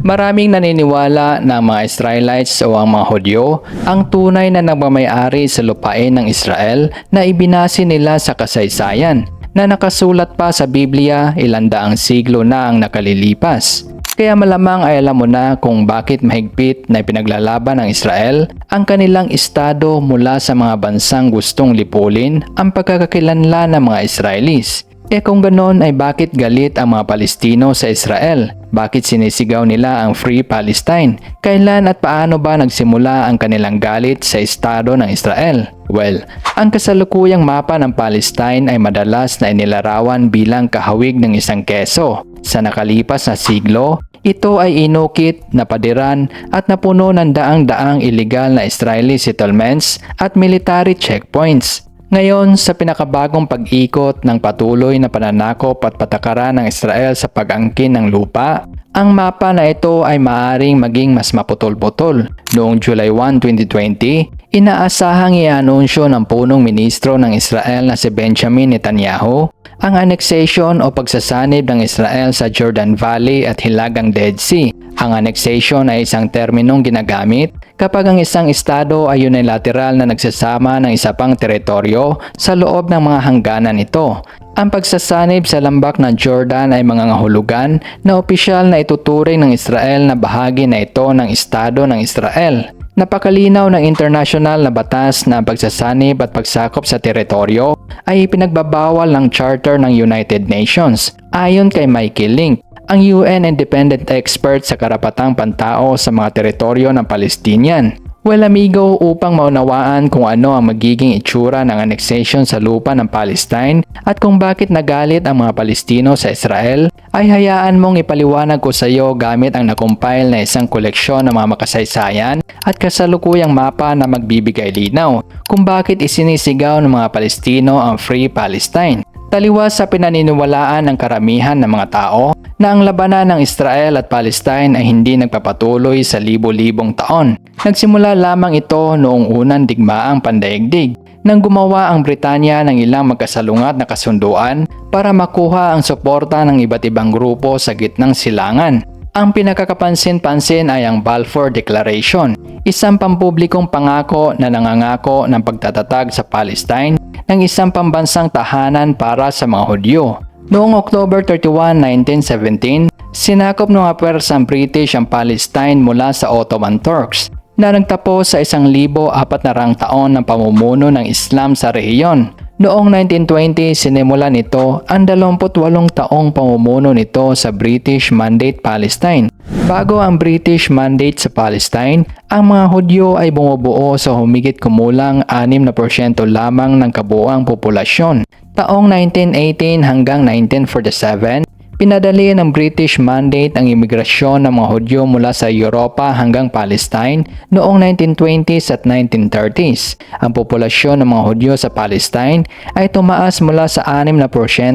Maraming naniniwala na ang mga Israelites o ang mga Hudyo ang tunay na nagmamayari sa lupain ng Israel na ibinasi nila sa kasaysayan na nakasulat pa sa Biblia ilang daang siglo na ang nakalilipas. Kaya malamang ay alam mo na kung bakit mahigpit na pinaglalaban ng Israel ang kanilang estado mula sa mga bansang gustong lipulin ang pagkakakilanlan ng mga Israelis. E kung ganon ay bakit galit ang mga Palestino sa Israel? Bakit sinisigaw nila ang Free Palestine? Kailan at paano ba nagsimula ang kanilang galit sa estado ng Israel? Well, ang kasalukuyang mapa ng Palestine ay madalas na inilarawan bilang kahawig ng isang keso. Sa nakalipas na siglo, ito ay inukit, napadiran at napuno ng daang-daang illegal na Israeli settlements at military checkpoints. Ngayon, sa pinakabagong pag-ikot ng patuloy na pananakop at patakaran ng Israel sa pag-angkin ng lupa, ang mapa na ito ay maaring maging mas maputol-putol. Noong July 1, 2020, inaasahang i-anunsyo ng punong ministro ng Israel na si Benjamin Netanyahu ang annexation o pagsasanib ng Israel sa Jordan Valley at Hilagang Dead Sea. Ang annexation ay isang terminong ginagamit kapag ang isang estado ay unilateral na nagsasama ng isa pang teritoryo sa loob ng mga hangganan nito. Ang pagsasanib sa lambak ng Jordan ay mga ngahulugan na opisyal na ituturing ng Israel na bahagi na ito ng estado ng Israel. Napakalinaw ng international na batas na ang pagsasanib at pagsakop sa teritoryo ay ipinagbabawal ng Charter ng United Nations. Ayon kay Michael Link, ang UN independent expert sa karapatang pantao sa mga teritoryo ng Palestinian. Well amigo, upang maunawaan kung ano ang magiging itsura ng annexation sa lupa ng Palestine at kung bakit nagalit ang mga Palestino sa Israel, ay hayaan mong ipaliwanag ko sa iyo gamit ang nakumpile na isang koleksyon ng mga makasaysayan at kasalukuyang mapa na magbibigay linaw kung bakit isinisigaw ng mga Palestino ang Free Palestine. Taliwas sa pinaniniwalaan ng karamihan ng mga tao na ang labanan ng Israel at Palestine ay hindi nagpapatuloy sa libo-libong taon. Nagsimula lamang ito noong unang digmaang pandaigdig nang gumawa ang Britanya ng ilang magkasalungat na kasunduan para makuha ang suporta ng iba't ibang grupo sa gitnang silangan. Ang pinakakapansin-pansin ay ang Balfour Declaration, isang pampublikong pangako na nangangako ng pagtatatag sa Palestine ng isang pambansang tahanan para sa mga Hudyo. Noong October 31, 1917, sinakop ng mga pwersang British ang Palestine mula sa Ottoman Turks na nagtapos sa isang libo apat na rang taon ng pamumuno ng Islam sa rehiyon. Noong 1920, sinimulan nito ang 28 taong pamumuno nito sa British Mandate Palestine. Bago ang British Mandate sa Palestine, ang mga Hudyo ay bumubuo sa humigit kumulang 6% lamang ng kabuoang populasyon. Taong 1918 hanggang 1947, Pinadali ng British Mandate ang imigrasyon ng mga Hudyo mula sa Europa hanggang Palestine noong 1920s at 1930s. Ang populasyon ng mga Hudyo sa Palestine ay tumaas mula sa 6%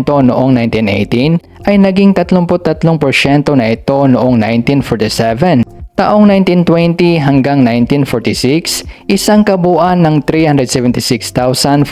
noong 1918 ay naging 33% na ito noong 1947. Taong 1920 hanggang 1946, isang kabuuan ng 376,415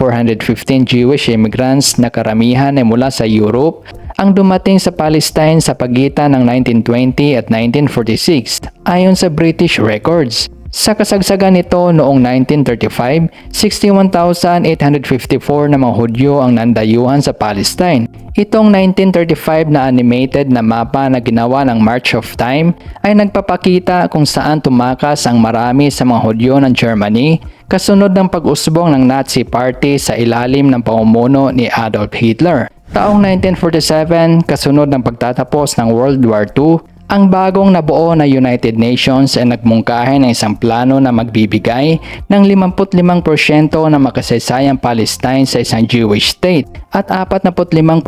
Jewish immigrants na karamihan ay mula sa Europe ang dumating sa Palestine sa pagitan ng 1920 at 1946 ayon sa British records. Sa kasagsagan nito noong 1935, 61,854 na mga Hudyo ang nandayuhan sa Palestine. Itong 1935 na animated na mapa na ginawa ng March of Time ay nagpapakita kung saan tumakas ang marami sa mga Hudyo ng Germany kasunod ng pag-usbong ng Nazi Party sa ilalim ng pamumuno ni Adolf Hitler. Taong 1947, kasunod ng pagtatapos ng World War II, ang bagong nabuo na United Nations ay nagmungkahi ng isang plano na magbibigay ng 55% na makasaysayang Palestine sa isang Jewish state at 45%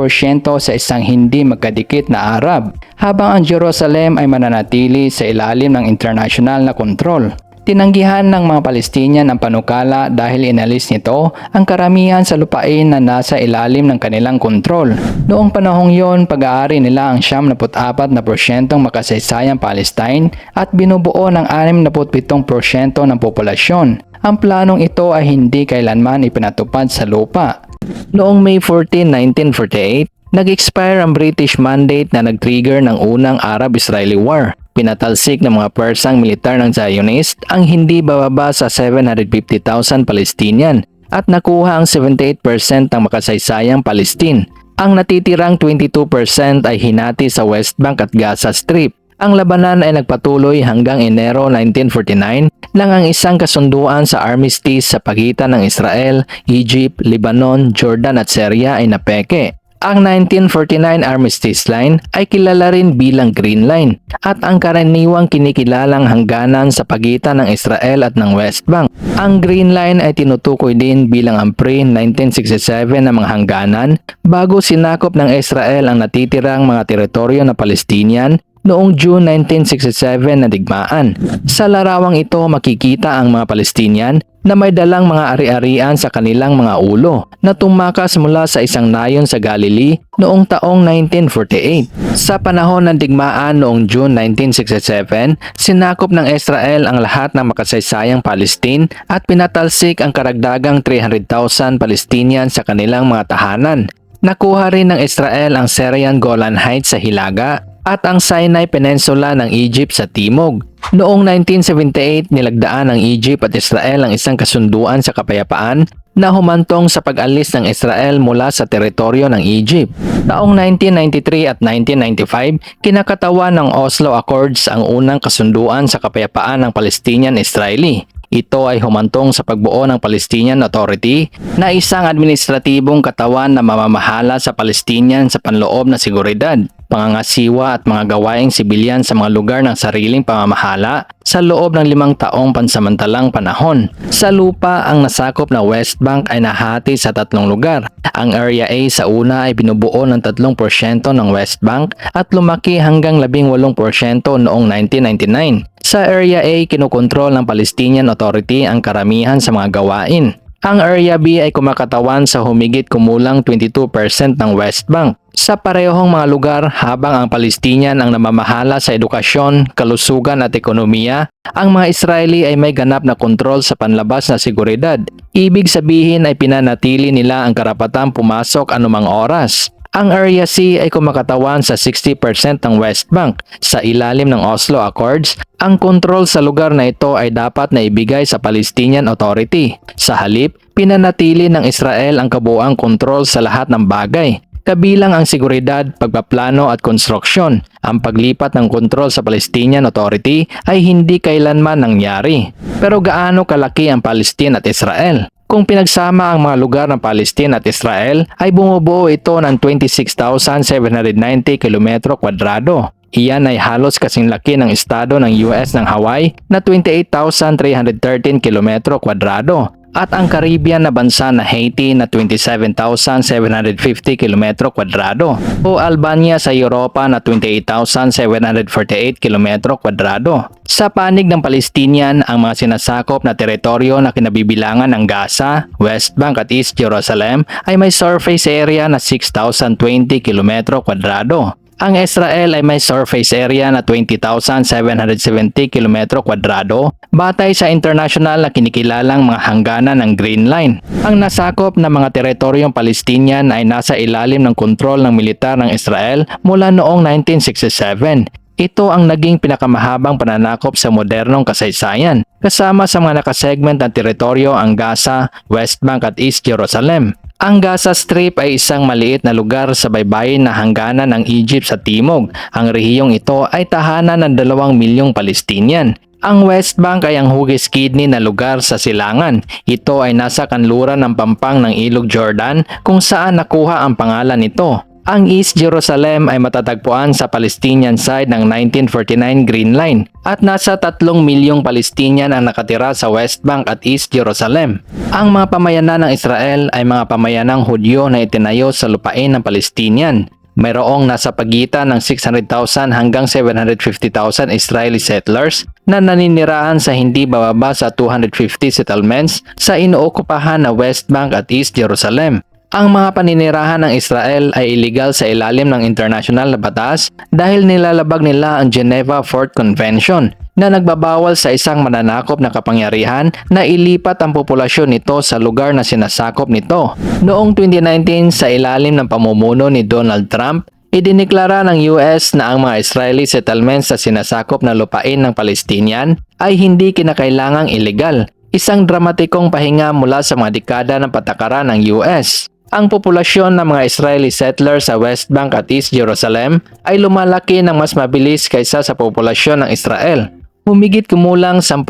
sa isang hindi magkadikit na Arab, habang ang Jerusalem ay mananatili sa ilalim ng international na kontrol. Tinanggihan ng mga Palestinian ang panukala dahil inalis nito ang karamihan sa lupain na nasa ilalim ng kanilang kontrol. Noong panahong yon, pag-aari nila ang 74% na porsyentong makasaysayang Palestine at binubuo ng 67% ng populasyon. Ang planong ito ay hindi kailanman ipinatupad sa lupa. Noong May 14, 1948, nag-expire ang British Mandate na nag-trigger ng unang Arab-Israeli War. Pinatalsik ng mga Persang militar ng Zionist ang hindi bababa sa 750,000 Palestinian at nakuha ang 78% ng makasaysayang Palestine. Ang natitirang 22% ay hinati sa West Bank at Gaza Strip. Ang labanan ay nagpatuloy hanggang Enero 1949 nang ang isang kasunduan sa armistice sa pagitan ng Israel, Egypt, Lebanon, Jordan at Syria ay napeke. Ang 1949 Armistice Line ay kilala rin bilang Green Line at ang karaniwang kinikilalang hangganan sa pagitan ng Israel at ng West Bank. Ang Green Line ay tinutukoy din bilang ang pre-1967 na mga hangganan bago sinakop ng Israel ang natitirang mga teritoryo na Palestinian noong June 1967 na digmaan. Sa larawang ito makikita ang mga Palestinian na may dalang mga ari-arian sa kanilang mga ulo na tumakas mula sa isang nayon sa Galilee noong taong 1948. Sa panahon ng digmaan noong June 1967, sinakop ng Israel ang lahat ng makasaysayang Palestine at pinatalsik ang karagdagang 300,000 Palestinian sa kanilang mga tahanan. Nakuha rin ng Israel ang Syrian Golan Heights sa Hilaga at ang Sinai Peninsula ng Egypt sa timog. Noong 1978, nilagdaan ng Egypt at Israel ang isang kasunduan sa kapayapaan na humantong sa pag-alis ng Israel mula sa teritoryo ng Egypt. Taong 1993 at 1995, kinakatawan ng Oslo Accords ang unang kasunduan sa kapayapaan ng Palestinian-Israeli. Ito ay humantong sa pagbuo ng Palestinian Authority na isang administratibong katawan na mamamahala sa Palestinian sa panloob na seguridad pangangasiwa at mga gawaing sibilyan sa mga lugar ng sariling pamamahala sa loob ng limang taong pansamantalang panahon. Sa lupa, ang nasakop na West Bank ay nahati sa tatlong lugar. Ang Area A sa una ay binubuo ng 3% ng West Bank at lumaki hanggang 18% noong 1999. Sa Area A, kinukontrol ng Palestinian Authority ang karamihan sa mga gawain. Ang Area B ay kumakatawan sa humigit kumulang 22% ng West Bank. Sa parehong mga lugar habang ang Palestinian ang namamahala sa edukasyon, kalusugan at ekonomiya, ang mga Israeli ay may ganap na kontrol sa panlabas na seguridad. Ibig sabihin ay pinanatili nila ang karapatang pumasok anumang oras. Ang Area C ay kumakatawan sa 60% ng West Bank. Sa ilalim ng Oslo Accords, ang kontrol sa lugar na ito ay dapat na ibigay sa Palestinian Authority. Sa halip, pinanatili ng Israel ang kabuang kontrol sa lahat ng bagay. Kabilang ang seguridad, pagpaplano at konstruksyon. Ang paglipat ng kontrol sa Palestinian Authority ay hindi kailanman nangyari. Pero gaano kalaki ang Palestine at Israel? Kung pinagsama ang mga lugar ng Palestine at Israel ay bumubuo ito ng 26,790 km kwadrado. Iyan ay halos kasing laki ng estado ng US ng Hawaii na 28,313 km kwadrado at ang Caribbean na bansa na Haiti na 27,750 km kwadrado o Albania sa Europa na 28,748 km kwadrado. Sa panig ng Palestinian, ang mga sinasakop na teritoryo na kinabibilangan ng Gaza, West Bank at East Jerusalem ay may surface area na 6,020 km kwadrado. Ang Israel ay may surface area na 20,770 km kwadrado batay sa international na kinikilalang mga hangganan ng Green Line. Ang nasakop na mga teritoryong Palestinian ay nasa ilalim ng kontrol ng militar ng Israel mula noong 1967. Ito ang naging pinakamahabang pananakop sa modernong kasaysayan, kasama sa mga nakasegment ng teritoryo ang Gaza, West Bank at East Jerusalem. Ang Gaza Strip ay isang maliit na lugar sa baybayin na hangganan ng Egypt sa timog. Ang rehiyong ito ay tahanan ng dalawang milyong Palestinian. Ang West Bank ay ang hugis kidney na lugar sa silangan. Ito ay nasa kanluran ng pampang ng Ilog Jordan kung saan nakuha ang pangalan nito. Ang East Jerusalem ay matatagpuan sa Palestinian side ng 1949 Green Line at nasa 3 milyong Palestinian ang nakatira sa West Bank at East Jerusalem. Ang mga pamayanan ng Israel ay mga pamayanang Hudyo na itinayo sa lupain ng Palestinian. Mayroong nasa pagitan ng 600,000 hanggang 750,000 Israeli settlers na naninirahan sa hindi bababa sa 250 settlements sa inookupahan na West Bank at East Jerusalem. Ang mga paninirahan ng Israel ay illegal sa ilalim ng international na batas dahil nilalabag nila ang Geneva Fort Convention. na nagbabawal sa isang mananakop na kapangyarihan na ilipat ang populasyon nito sa lugar na sinasakop nito. Noong 2019 sa ilalim ng pamumuno ni Donald Trump, Idineklara ng US na ang mga Israeli settlements sa sinasakop na lupain ng Palestinian ay hindi kinakailangang ilegal, isang dramatikong pahinga mula sa mga dekada ng patakaran ng US. Ang populasyon ng mga Israeli settlers sa West Bank at East Jerusalem ay lumalaki ng mas mabilis kaysa sa populasyon ng Israel. Humigit kumulang 10%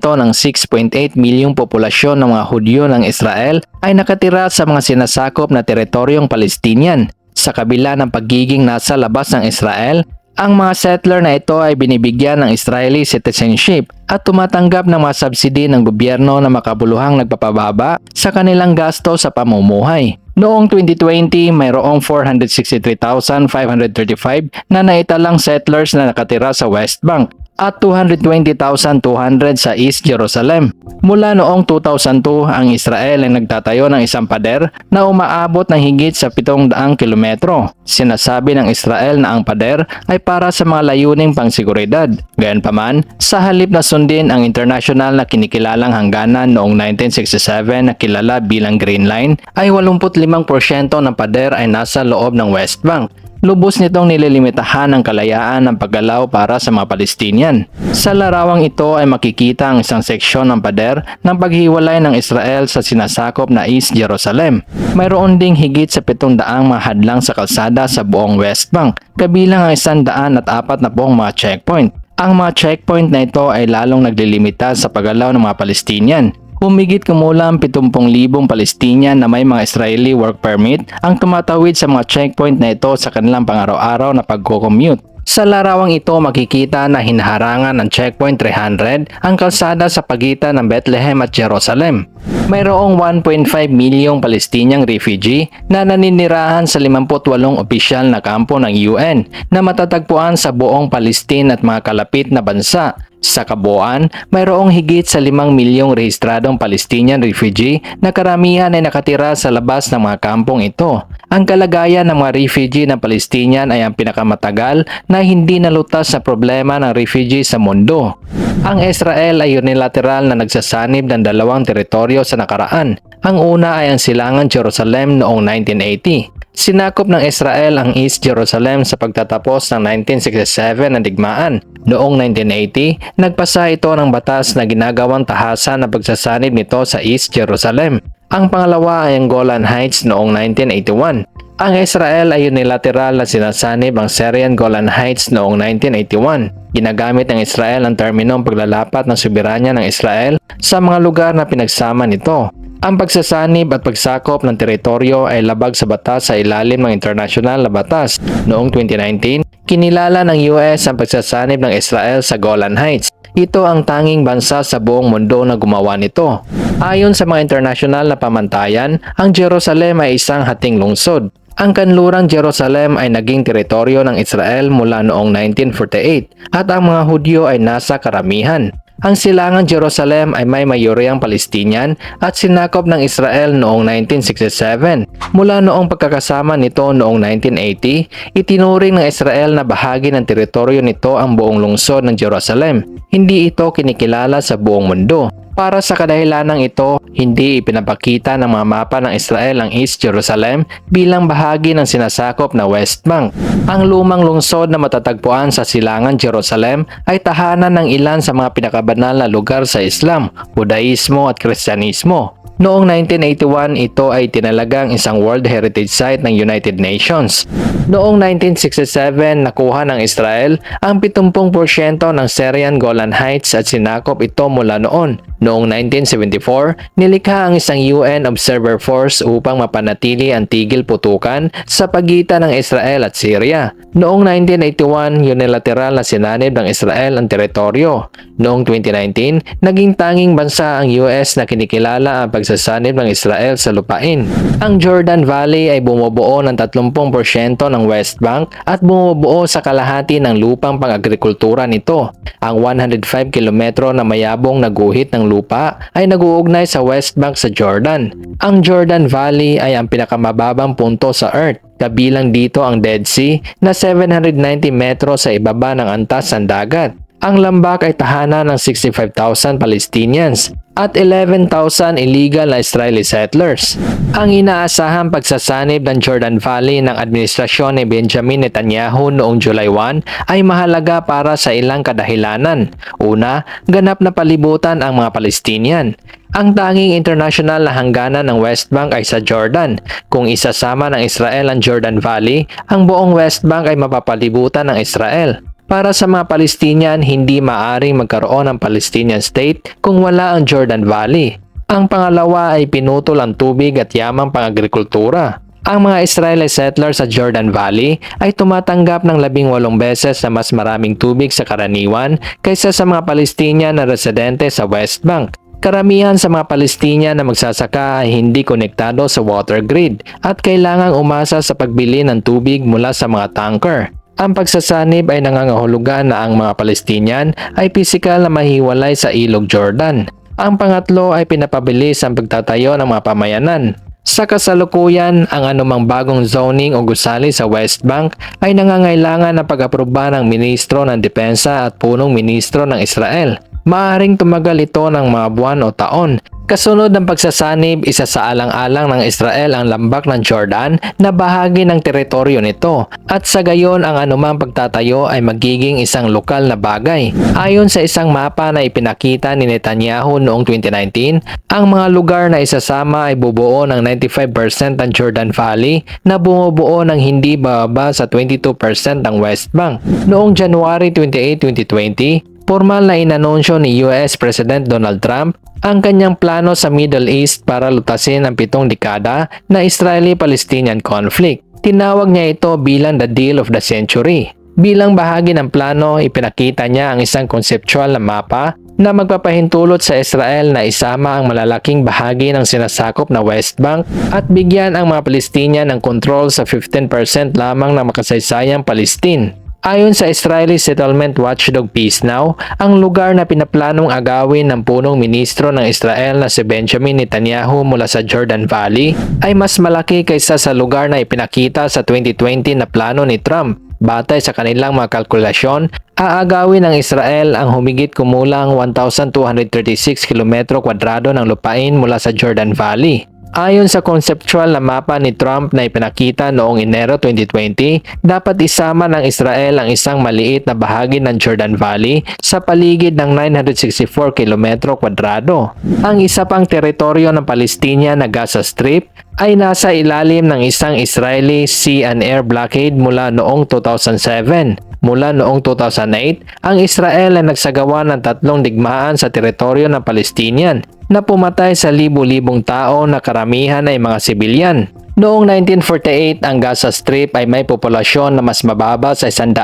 ng 6.8 milyong populasyon ng mga Hudyo ng Israel ay nakatira sa mga sinasakop na teritoryong Palestinian sa kabila ng pagiging nasa labas ng Israel, ang mga settler na ito ay binibigyan ng Israeli citizenship at tumatanggap ng mga subsidy ng gobyerno na makabuluhang nagpapababa sa kanilang gasto sa pamumuhay. Noong 2020, mayroong 463,535 na naitalang settlers na nakatira sa West Bank at 220,200 sa East Jerusalem. Mula noong 2002, ang Israel ay nagtatayo ng isang pader na umaabot ng higit sa 700 kilometro. Sinasabi ng Israel na ang pader ay para sa mga layuning pangseguridad. Gayunpaman, sa halip na sundin ang international na kinikilalang hangganan noong 1967 na kilala bilang Green Line, ay 85% ng pader ay nasa loob ng West Bank lubos nitong nililimitahan ang kalayaan ng paggalaw para sa mga Palestinian. Sa larawang ito ay makikita ang isang seksyon ng pader ng paghiwalay ng Israel sa sinasakop na East Jerusalem. Mayroon ding higit sa 700 mga hadlang sa kalsada sa buong West Bank, kabilang ang 104 na pong mga checkpoint. Ang mga checkpoint na ito ay lalong naglilimita sa paggalaw ng mga Palestinian Humigit kumulang 70,000 Palestinian na may mga Israeli work permit ang tumatawid sa mga checkpoint na ito sa kanilang pang-araw-araw na pagko-commute. Sa larawang ito makikita na hinaharangan ng Checkpoint 300 ang kalsada sa pagitan ng Bethlehem at Jerusalem. Mayroong 1.5 milyong Palestiniang refugee na naninirahan sa 58 opisyal na kampo ng UN na matatagpuan sa buong Palestine at mga kalapit na bansa sa kabuuan, mayroong higit sa 5 milyong rehistradong Palestinian refugee na karamihan ay nakatira sa labas ng mga kampong ito. Ang kalagayan ng mga refugee ng Palestinian ay ang pinakamatagal na hindi nalutas sa problema ng refugee sa mundo. Ang Israel ay unilateral na nagsasanib ng dalawang teritoryo sa nakaraan. Ang una ay ang silangan Jerusalem noong 1980 Sinakop ng Israel ang East Jerusalem sa pagtatapos ng 1967 na digmaan. Noong 1980, nagpasa ito ng batas na ginagawang tahasan na pagsasanib nito sa East Jerusalem. Ang pangalawa ay ang Golan Heights noong 1981. Ang Israel ay unilateral na sinasanib ang Syrian Golan Heights noong 1981. Ginagamit ng Israel ang terminong paglalapat ng soberanya ng Israel sa mga lugar na pinagsama nito. Ang pagsasanib at pagsakop ng teritoryo ay labag sa batas sa ilalim ng internasyonal na batas. Noong 2019, kinilala ng US ang pagsasanib ng Israel sa Golan Heights. Ito ang tanging bansa sa buong mundo na gumawa nito. Ayon sa mga internasyonal na pamantayan, ang Jerusalem ay isang hating lungsod. Ang kanlurang Jerusalem ay naging teritoryo ng Israel mula noong 1948 at ang mga Hudyo ay nasa karamihan. Ang silangang Jerusalem ay may mayoryang Palestinian at sinakop ng Israel noong 1967. Mula noong pagkakasama nito noong 1980, itinuring ng Israel na bahagi ng teritoryo nito ang buong lungsod ng Jerusalem. Hindi ito kinikilala sa buong mundo. Para sa kadahilanang ito, hindi ipinapakita ng mga mapa ng Israel ang East Jerusalem bilang bahagi ng sinasakop na West Bank. Ang lumang lungsod na matatagpuan sa silangan Jerusalem ay tahanan ng ilan sa mga pinakabanal na lugar sa Islam, Budaismo at Kristyanismo. Noong 1981, ito ay tinalagang isang World Heritage Site ng United Nations. Noong 1967, nakuha ng Israel ang 70% ng Syrian Golan Heights at sinakop ito mula noon. Noong 1974, nilikha ang isang UN Observer Force upang mapanatili ang tigil putukan sa pagitan ng Israel at Syria. Noong 1981, unilateral na sinanib ng Israel ang teritoryo. Noong 2019, naging tanging bansa ang US na kinikilala ang pagsasanib ng Israel sa lupain. Ang Jordan Valley ay bumubuo ng 30% ng West Bank at bumubuo sa kalahati ng lupang pang-agrikultura nito. Ang 105 kilometro na mayabong naguhit ng lupa ay naguugnay sa West Bank sa Jordan. Ang Jordan Valley ay ang pinakamababang punto sa Earth. Kabilang dito ang Dead Sea na 790 metro sa ibaba ng antas ng dagat. Ang Lambak ay tahanan ng 65,000 Palestinians at 11,000 illegal na Israeli settlers. Ang inaasahang pagsasanib ng Jordan Valley ng administrasyon ni Benjamin Netanyahu noong July 1 ay mahalaga para sa ilang kadahilanan. Una, ganap na palibutan ang mga Palestinian. Ang tanging international na hangganan ng West Bank ay sa Jordan. Kung isasama ng Israel ang Jordan Valley, ang buong West Bank ay mapapalibutan ng Israel. Para sa mga Palestinian, hindi maaring magkaroon ng Palestinian state kung wala ang Jordan Valley. Ang pangalawa ay pinutol ang tubig at yamang pang-agrikultura. Ang mga Israeli settlers sa Jordan Valley ay tumatanggap ng labing walong beses na mas maraming tubig sa karaniwan kaysa sa mga Palestinian na residente sa West Bank. Karamihan sa mga Palestinian na magsasaka ay hindi konektado sa water grid at kailangang umasa sa pagbili ng tubig mula sa mga tanker. Ang pagsasanib ay nangangahulugan na ang mga Palestinian ay pisikal na mahiwalay sa ilog Jordan. Ang pangatlo ay pinapabilis ang pagtatayo ng mga pamayanan. Sa kasalukuyan, ang anumang bagong zoning o gusali sa West Bank ay nangangailangan ng pag-aproba ng Ministro ng Depensa at Punong Ministro ng Israel. Maaring tumagal ito ng mga buwan o taon. Kasunod ng pagsasanib, isa sa alang-alang ng Israel ang lambak ng Jordan na bahagi ng teritoryo nito at sa gayon ang anumang pagtatayo ay magiging isang lokal na bagay. Ayon sa isang mapa na ipinakita ni Netanyahu noong 2019, ang mga lugar na isasama ay bubuo ng 95% ng Jordan Valley na bumubuo ng hindi bababa sa 22% ng West Bank. Noong January 28, 2020, Formal na inanunsyo ni US President Donald Trump ang kanyang plano sa Middle East para lutasin ang pitong dekada na Israeli-Palestinian conflict. Tinawag niya ito bilang the deal of the century. Bilang bahagi ng plano, ipinakita niya ang isang konseptual na mapa na magpapahintulot sa Israel na isama ang malalaking bahagi ng sinasakop na West Bank at bigyan ang mga Palestinian ng control sa 15% lamang ng makasaysayang Palestine. Ayon sa Israeli Settlement Watchdog Peace Now, ang lugar na pinaplanong agawin ng punong ministro ng Israel na si Benjamin Netanyahu mula sa Jordan Valley ay mas malaki kaysa sa lugar na ipinakita sa 2020 na plano ni Trump. Batay sa kanilang mga kalkulasyon, aagawin ng Israel ang humigit kumulang 1,236 km kwadrado ng lupain mula sa Jordan Valley. Ayon sa conceptual na mapa ni Trump na ipinakita noong Enero 2020, dapat isama ng Israel ang isang maliit na bahagi ng Jordan Valley sa paligid ng 964 km kwadrado. Ang isa pang teritoryo ng Palestina na Gaza Strip ay nasa ilalim ng isang Israeli sea and air blockade mula noong 2007. Mula noong 2008, ang Israel ay nagsagawa ng tatlong digmaan sa teritoryo ng Palestinian na pumatay sa libu-libong tao na karamihan ay mga sibilyan. Noong 1948, ang Gaza Strip ay may populasyon na mas mababa sa 100,000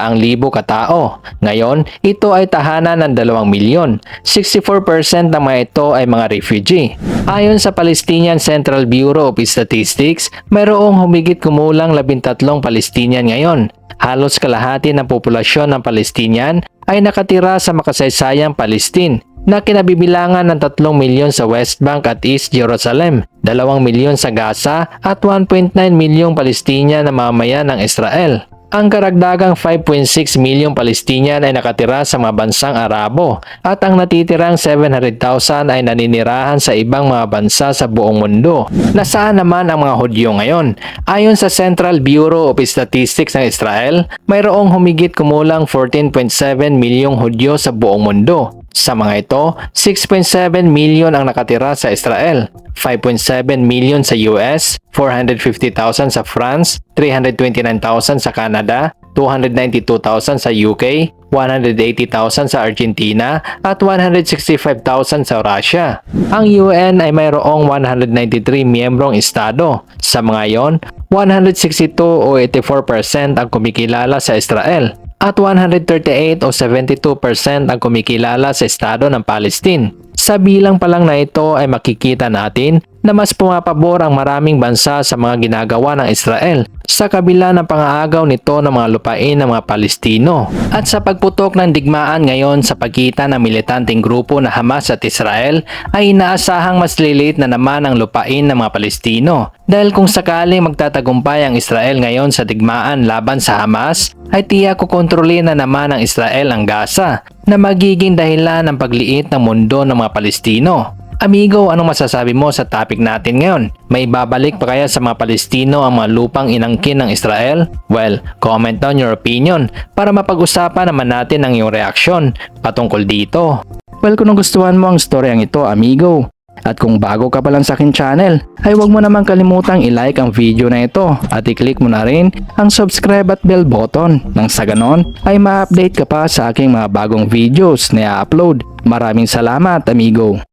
katao. Ngayon, ito ay tahanan ng 2 milyon. 64% ng mga ito ay mga refugee. Ayon sa Palestinian Central Bureau of Statistics, mayroong humigit kumulang 13 Palestinian ngayon. Halos kalahati ng populasyon ng Palestinian ay nakatira sa makasaysayang Palestine na kinabibilangan ng 3 milyon sa West Bank at East Jerusalem, 2 milyon sa Gaza at 1.9 milyong Palestina na mamaya ng Israel. Ang karagdagang 5.6 milyong Palestinian ay nakatira sa mga bansang Arabo at ang natitirang 700,000 ay naninirahan sa ibang mga bansa sa buong mundo. Nasaan naman ang mga Hudyo ngayon? Ayon sa Central Bureau of Statistics ng Israel, mayroong humigit kumulang 14.7 milyong Hudyo sa buong mundo. Sa mga ito, 6.7 million ang nakatira sa Israel, 5.7 million sa US, 450,000 sa France, 329,000 sa Canada, 292,000 sa UK, 180,000 sa Argentina at 165,000 sa Russia. Ang UN ay mayroong 193 miyembrong estado. Sa mga yon, 162 o 84% ang kumikilala sa Israel at 138 o 72% ang kumikilala sa estado ng Palestine. Sa bilang pa lang na ito ay makikita natin na mas pumapabor ang maraming bansa sa mga ginagawa ng Israel sa kabila ng pangaagaw nito ng mga lupain ng mga Palestino. At sa pagputok ng digmaan ngayon sa pagitan ng militanteng grupo na Hamas at Israel ay inaasahang mas lilit na naman ang lupain ng mga Palestino. Dahil kung sakaling magtatagumpay ang Israel ngayon sa digmaan laban sa Hamas, ay tiyak kukontrolin na naman ng Israel ang Gaza na magiging dahilan ng pagliit ng mundo ng mga Palestino. Amigo, anong masasabi mo sa topic natin ngayon? May babalik pa kaya sa mga Palestino ang mga lupang inangkin ng Israel? Well, comment down your opinion para mapag-usapan naman natin ang iyong reaksyon patungkol dito. Well, kung nagustuhan mo ang storyang ito, amigo, at kung bago ka pa lang sa akin channel, ay huwag mo naman kalimutang i-like ang video na ito at i-click mo na rin ang subscribe at bell button nang sa ganon ay ma-update ka pa sa aking mga bagong videos na i-upload. Maraming salamat amigo!